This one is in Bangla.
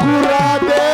ঘুরাবে।